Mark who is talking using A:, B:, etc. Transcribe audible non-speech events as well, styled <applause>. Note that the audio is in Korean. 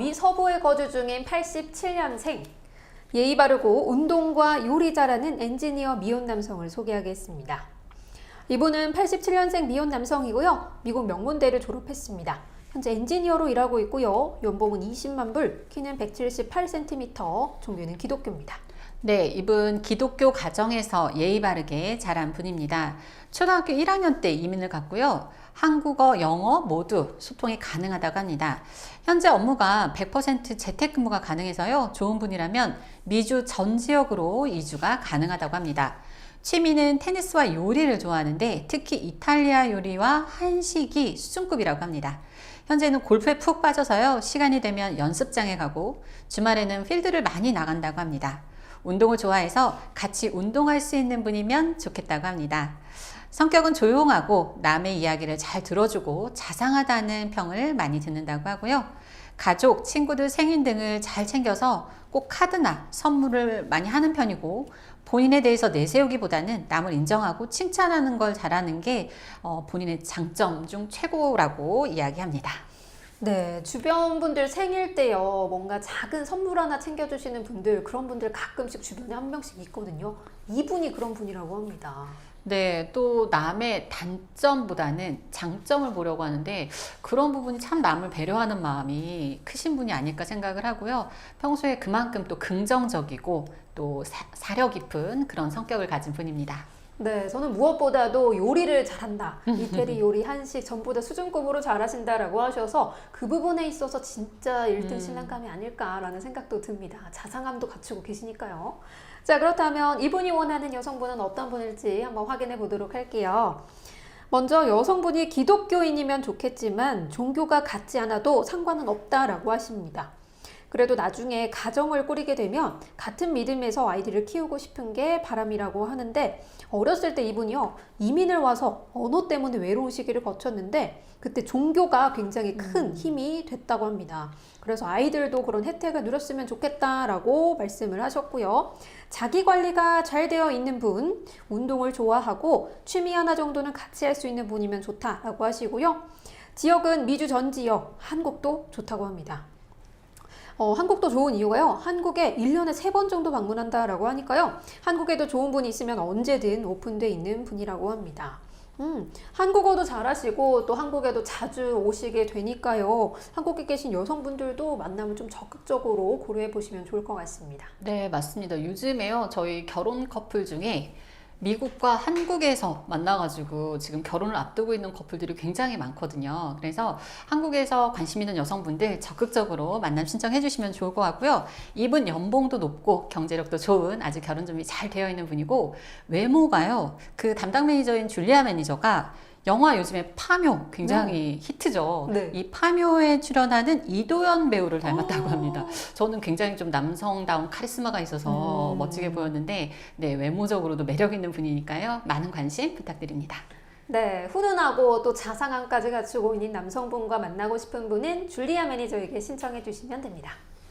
A: 미 서부에 거주 중인 87년생 예의 바르고 운동과 요리 잘하는 엔지니어 미혼 남성을 소개하겠습니다. 이분은 87년생 미혼 남성이고요. 미국 명문대를 졸업했습니다. 현재 엔지니어로 일하고 있고요. 연봉은 20만 불, 키는 178cm, 종교는 기독교입니다.
B: 네, 이분 기독교 가정에서 예의 바르게 자란 분입니다. 초등학교 1학년 때 이민을 갔고요. 한국어, 영어 모두 소통이 가능하다고 합니다. 현재 업무가 100% 재택근무가 가능해서요. 좋은 분이라면 미주 전 지역으로 이주가 가능하다고 합니다. 취미는 테니스와 요리를 좋아하는데 특히 이탈리아 요리와 한식이 수준급이라고 합니다. 현재는 골프에 푹 빠져서요. 시간이 되면 연습장에 가고 주말에는 필드를 많이 나간다고 합니다. 운동을 좋아해서 같이 운동할 수 있는 분이면 좋겠다고 합니다. 성격은 조용하고 남의 이야기를 잘 들어주고 자상하다는 평을 많이 듣는다고 하고요. 가족, 친구들 생일 등을 잘 챙겨서 꼭 카드나 선물을 많이 하는 편이고 본인에 대해서 내세우기보다는 남을 인정하고 칭찬하는 걸 잘하는 게 어, 본인의 장점 중 최고라고 이야기합니다.
A: 네, 주변 분들 생일 때요, 뭔가 작은 선물 하나 챙겨주시는 분들, 그런 분들 가끔씩 주변에 한 명씩 있거든요. 이분이 그런 분이라고 합니다.
B: 네, 또 남의 단점보다는 장점을 보려고 하는데 그런 부분이 참 남을 배려하는 마음이 크신 분이 아닐까 생각을 하고요. 평소에 그만큼 또 긍정적이고 또 사, 사려 깊은 그런 성격을 가진 분입니다.
A: 네, 저는 무엇보다도 요리를 잘한다. <laughs> 이태리 요리, 한식 전부 다 수준급으로 잘하신다라고 하셔서 그 부분에 있어서 진짜 1등
B: 음.
A: 신랑감이 아닐까라는 생각도 듭니다. 자상함도 갖추고 계시니까요. 자, 그렇다면 이분이 원하는 여성분은 어떤 분일지 한번 확인해 보도록 할게요. 먼저 여성분이 기독교인이면 좋겠지만 종교가 같지 않아도 상관은 없다라고 하십니다. 그래도 나중에 가정을 꾸리게 되면 같은 믿음에서 아이들을 키우고 싶은 게 바람이라고 하는데 어렸을 때 이분이요 이민을 와서 언어 때문에 외로운 시기를 거쳤는데 그때 종교가 굉장히 큰 힘이 됐다고 합니다. 그래서 아이들도 그런 혜택을 누렸으면 좋겠다라고 말씀을 하셨고요. 자기 관리가 잘 되어 있는 분, 운동을 좋아하고 취미 하나 정도는 같이 할 수 있는 분이면 좋다라고 하시고요. 지역은 미주 전 지역, 한국도 좋다고 합니다. 어, 한국도 좋은 이유가요. 한국에 1년에 3번 정도 방문한다라고 하니까요. 한국에도 좋은 분이 있으면 언제든 오픈돼 있는 분이라고 합니다. 음, 한국어도 잘하시고 또 한국에도 자주 오시게 되니까요. 한국에 계신 여성분들도 만남을 좀 적극적으로 고려해 보시면 좋을 것 같습니다.
B: 네, 맞습니다. 요즘에요, 저희 결혼 커플 중에 미국과 한국에서 만나가지고 지금 결혼을 앞두고 있는 커플들이 굉장히 많거든요. 그래서 한국에서 관심 있는 여성분들 적극적으로 만남 신청해 주시면 좋을 것 같고요. 이분 연봉도 높고 경제력도 좋은 아주 결혼 준비 잘 되어 있는 분이고 외모가요. 그 담당 매니저인 줄리아 매니저가 영화 요즘에 파묘 굉장히 히트죠.
A: 네.
B: 이 파묘에 출연하는 이도현 배우를 닮았다고
A: 아.
B: 합니다. 저는 굉장히 좀 남성다운 카리스마가 있어서
A: 음.
B: 멋지게 보였는데 네, 외모적으로도 매력 있는 분이니까요. 많은 관심 부탁드립니다.
A: 네, 훈훈하고 또 자상함까지 갖추고 있는 남성분과 만나고 싶은 분은 줄리아 매니저에게 신청해 주시면 됩니다.